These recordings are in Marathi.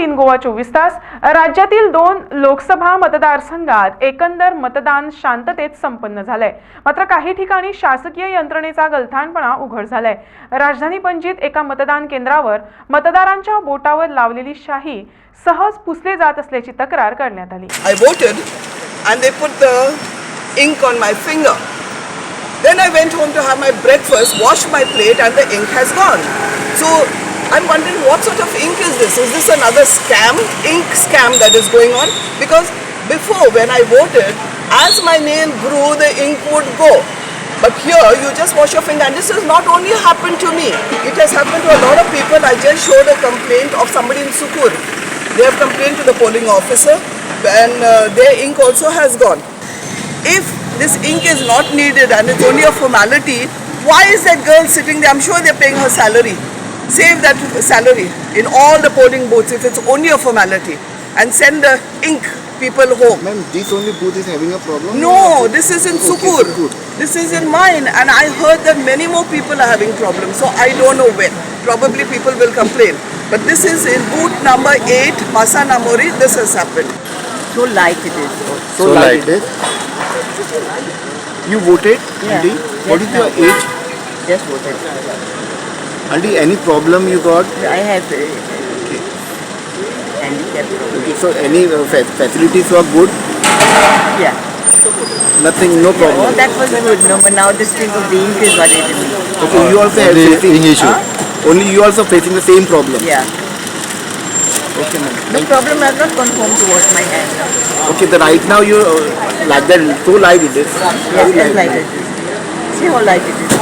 तीन गोवा चोवीस तास राज्यातील दोन लोकसभा मतदारसंघात एकंदर मतदान शांततेत संपन्न झालंय मात्र काही ठिकाणी शासकीय यंत्रणेचा गलथानपणा उघड झालाय राजधानी पणजीत एका मतदान केंद्रावर मतदारांच्या बोटावर लावलेली शाही सहज पुसले जात असल्याची तक्रार करण्यात आली I voted and they put the ink on my finger. Then I went home to have my breakfast, washed my plate, and the ink has gone. So I'm wondering what sort of ink is this? Is this another scam, ink scam that is going on? Because before, when I voted, as my nail grew, the ink would go. But here, you just wash your finger, and this has not only happened to me, it has happened to a lot of people. I just showed a complaint of somebody in Sukur. They have complained to the polling officer, and uh, their ink also has gone. If this ink is not needed and it's only a formality, why is that girl sitting there? I'm sure they're paying her salary. Save that salary in all the polling booths if it's only a formality and send the ink people home. Ma'am, this only booth is having a problem? No, this is in Okay, Sukur. Sukur. This is in mine, and I heard that many more people are having problems. So I don't know when. Probably people will complain. But this is in booth number 8, Masa Namori. This has happened. so light it is. So, light it. You voted, Yeah. Auntie? What is Yes, your age? Just voted. Auntie, any problem you got? I have uh, handicap. Okay, so any uh, fa- facilities were good? Yeah. Nothing, no problem. Oh, problem. that was good. No, but now this thing of the ink is worrying me. Okay, you also have the facing ink issue. Only you also facing the same problem. Yeah. Okay, ma'am. No problem. I've not gone home to wash my hands. Okay, the right now you uh, like that so light it is. Yes, Very yes, light it is. See how light it is.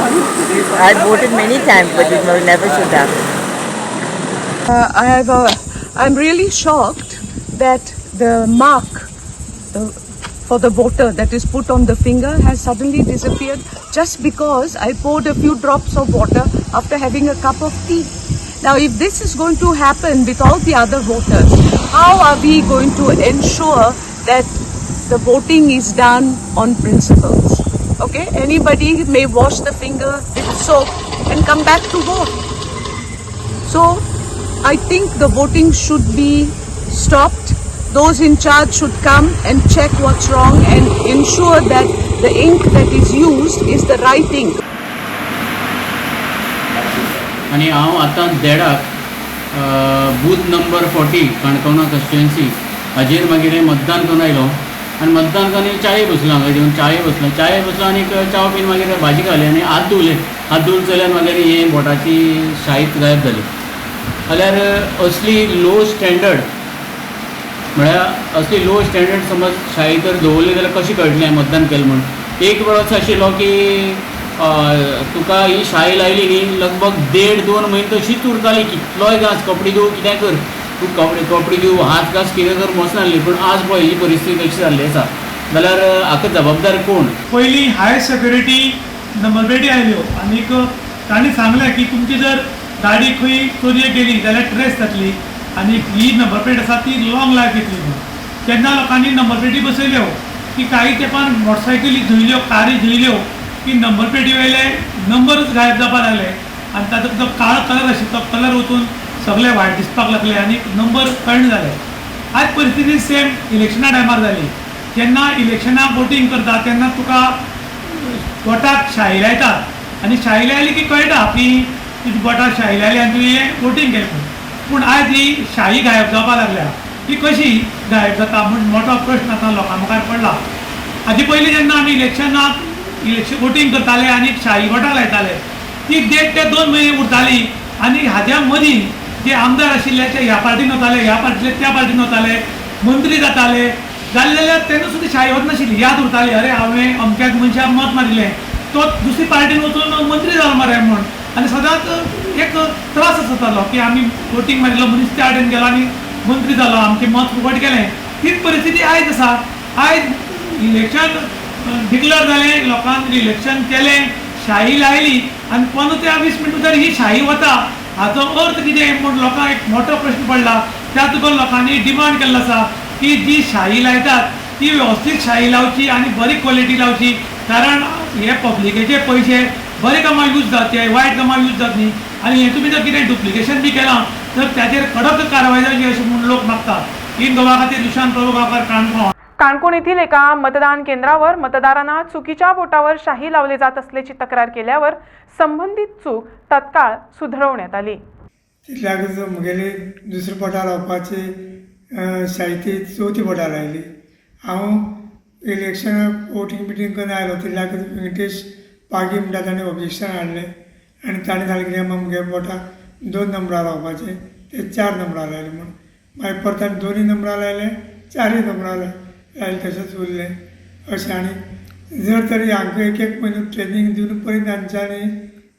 I voted many times, but it never should happen. Uh, I have a, I'm really shocked that the mark for the voter that is put on the finger has suddenly disappeared just because I poured a few drops of water after having a cup of tea. Now, if this is going to happen with all the other voters, how are we going to ensure that the voting is done on principles? Okay, anybody may wash the finger with soap and come back to vote. So I think the voting should be stopped. Those in charge should come and check what's wrong and ensure that the ink that is used is the right ink. आणि हांव आतां देडाक बूथ नंबर फोर्टी काणकोणा कॉन्स्टिट्युएन्सी हाजेर मागीर हें मतदान करून आयलो आनी मतदान करून चाये बसलो हांगा येवन चाये बसलो. चाय बसलो आनी चाव पीन मागीर भाजी खाली आनी हात धुवले. हात धुवन चल्यान मागीर हे बोटाची शाहीत गायब जाली जाल्यार असली लो स्टँडर्ड म्हळ्यार असली लो स्टँडर्ड समज शाळी जर दवरली जाल्यार कशी कळटलें मतदान केलें म्हूण एक वेळ असो आशिल्लो की तुका ही शाळी लायली न्ही लगभग देड दोन म्हयने तशीच उरताली कितलोय घास कपडे घेवं कितें कर? तूं कपडे कपडे घेवं हात घास कितें कर वचनासली पूण आज पळय ही परिस्थिती कशी जाल्ली आसा जाल्यार हाका जबाबदार कोण? पयलीं हाय सेक्युरिटी नंबर प्लेटी आयल्यो आनीक तांणी सांगलें की तुमची जर गाडी खंय चोरयेक गेली जाल्यार ट्रेस जातली आनी ही नंबर प्लेट आसा ती लॉंग लायफ येतली म्हणून हो. तेन्ना लोकांनी नंबर प्लेटी बसयल्यो की काही तेंपान मोटरसायकली धुयल्यो कारी धुयल्यो की नंबर प्लेटी वयले नंबरच गायब जावपाक लागले. आनी ताचो जो काळो कलर आशिल्लो तो कलर वचून सगळे वायट दिसपाक लागले आनी नंबर कळण जाले आज परिस्थिती सेम इलेक्शना टायमार जाली जेन्ना इलेक्शनाक वोटींग करता तेन्ना तुका गोटाक शाही लायतात आनी शाही लायली की कळटा की तुजी गोटाक शाही लायली आनी तुवें वोटींग केलें. म्हणून. पूण आयज ही शाही गायब जावपाक लागल्या. ती कशी गायब जाता म्हूण मोठो प्रश्न आतां लोकां मुखार पडला हाजे पयलीं जेन्ना आमी इलेक्शनाक इलेक्शन वोटींग करताले आनी शाही गोटाक लायताले ती देड ते दोन म्हयने उरताली आनी हाज्या मदीं जे आमदार आशिल्ले ते ह्या पार्टीन वताले ह्या पार्टीले त्या पार्टीन वताले मंत्री जाताले जाले जाल्यार तेन्ना सुद्दां शाही वच नाशिल्ली याद उरताली अरे हांवें अमक्याक मनशाक मत मारिल्लें तो दुसरी पार्टीन वचून मंत्री जालो मरे म्हूण आनी सदांच एक त्रास जातालो की आमी वोटींग मारिल्लो मनीस त्या वाटेन गेलो आनी मंत्री जालो आमचें मत फुकट केलें. तीच परिस्थिती आयज आसा आयज इलेक्शन डिक्लेअर जालें लोकांक इलेक्शन केलें शाही लायली आनी पंदरा ते वीस मिनटां जर ही शाही वता हाचो अर्थ कितें म्हूण लोकांक एक मोठो प्रश्न पडला. त्या तुका लोकांनी डिमांड केल्लो आसा की जी शाही लायतात ती वेवस्थीत शाही लावची आनी बरी क्वॉलिटी लावची. कारण हे पब्लिकेचे पयशे बरे कामां यूज जावचे वायट कामां यूज जातली आनी हे तुमी जर कितें डुप्लिकेशन बी केलां तर त्याचेर कडक कारवाय जावची अशें म्हूण लोक मागतात. इन गोवा खातीर दुशांत प्रभू गांवकार काणकोण काणकोण येथील एका मतदान केंद्रावर मतदारांना चुकीच्या बोटावर शाही लावले जात असल्याची तक्रार केल्यावर संबंधित चूक तत्काळ सुधारवण्यात आली. तितल्याकच मुगेली दुसरे पोटार लावपाची अ, शायती चवथी पोटार लायली हांव इलेक्शन वोटींग बिटींग करून आयलो तितल्याकच व्यंकटेश पागी म्हणटा ताणें ऑब्जेक्शन हाडलें आनी ताणें सांगलें कितें मुगे बोटां दोन नंबरां लावपाचे ते चार नंबरां लायले म्हूण मागीर परत ताणें दोनूय नंबरां लायले चारय नंबरां लायले लायले तशेंच उरलें अशें आनी जर तरी हांकां एक एक म्हयनो ट्रेनींग दिवन पळय तांच्यांनी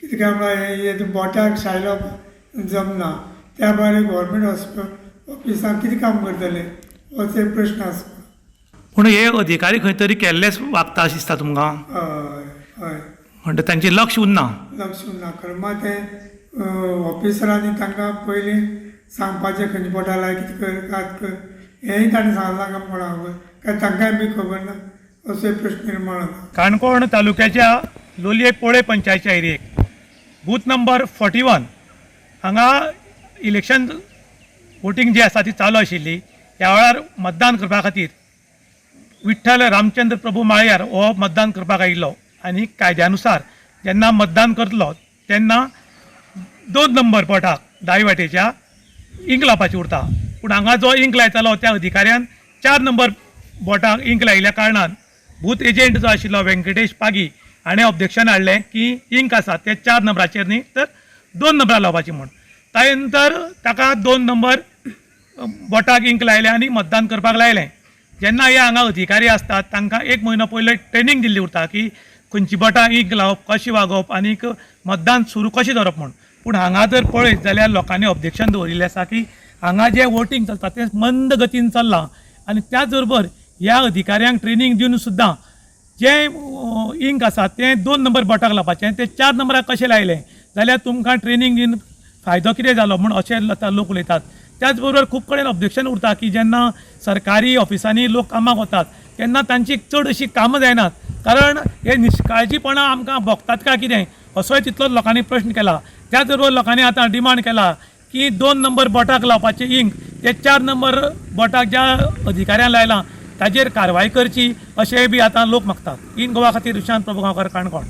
कितें काय म्हणल्यार हे बोटाक शाय लावप जमना त्या भायर गव्हर्मेंट हॉस्पिटल ऑफिसांत कितें काम करतले होच एक प्रश्न आसा पूण हे अधिकारी खंय तरी केल्लेच वागता अशें दिसता तुमकां हय हय. म्हणटा तांचें लक्ष उरना लक्ष ना खरें मात तें ऑफिसरांनी तांकां पयलीं सांगपाचें खंयच्या बोटा लाय कितें कर कात कर हेंय ताणें सांगलां काय कोणाक बी खबर ना असो प्रश्न निर्माण काणकोण तालुक्याच्या लोलये पोळे पंचायतच्या एरियेक बूथ नंबर फोर्टी वन हांगा इलेक्शन वोटींग जी आसा ती चालू आशिल्ली. ह्या वेळार मतदान करपा खातीर विठ्ठल रामचंद्र प्रभू माळ्यार हो मतदान करपाक आयिल्लो. आनी कायद्यानुसार जेन्ना मतदान करतलो तेन्ना दोन नंबर पोटाक दावे वाटेच्या इंक लावपाची उरता. पूण हांगा जो इंक लायतालो त्या अधिकाऱ्यान चार नंबर बोटाक इंक लायिल्ल्या कारणान बूथ एजंट जो आशिल्लो व्यंकटेश पागी हाणें ऑब्जेक्शन हाडलें की इंक आसा ते चार नंबराचेर न्ही तर दोन नंबरां लावपाची म्हूण. ताजे नंतर ताका दोन नंबर बोटाक इंक लायलें आनी मतदान करपाक लायलें. जेन्ना हे हांगा अधिकारी आसतात तांकां एक म्हयनो पयलीं ट्रेनींग दिल्ली उरता की खंयची बोटां इंक लावप कशी वागोवप आनीक मतदान सुरू कशें धरप म्हूण. पूण हांगा जर पळयत जाल्यार लोकांनी ऑब्जेक्शन दवरिल्लें आसा की हांगा जें वोटींग चलता तें मंद गतीन चल्लां. आनी त्याच बरोबर ह्या अधिकाऱ्यांक ट्रेनींग दिवन सुद्दां जें इंक आसा तें दोन नंबर बोटाक लावपाचें तें चार नंबराक कशें लायलें? जाल्यार तुमकां ट्रेनींग दिवन फायदो कितें जालो म्हूण अशें लोक उलयतात. त्याच बरोबर खूब कडेन ऑब्जेक्शन उरता की जेन्ना सरकारी ऑफिसांनी लोक कामाक वतात तेन्ना तांची चड अशीं कामां जायनात कारण हे निश्काळजीपणां आमकां भोगतात काय कितें? असोय तितलोच लोकांनी प्रश्न केला. त्याच बरोबर लोकांनी आतां डिमांड केला. की दोन नंबर बोटाक लावपाचें इंक. ते चार नंबर बोटाक ज्या अधिकाऱ्यान लायलां ताजेर कारवाय करची अशेंय बी आतां लोक मागतात. इन गोवा खातीर दुशांत प्रभू गांवकार काणकोण.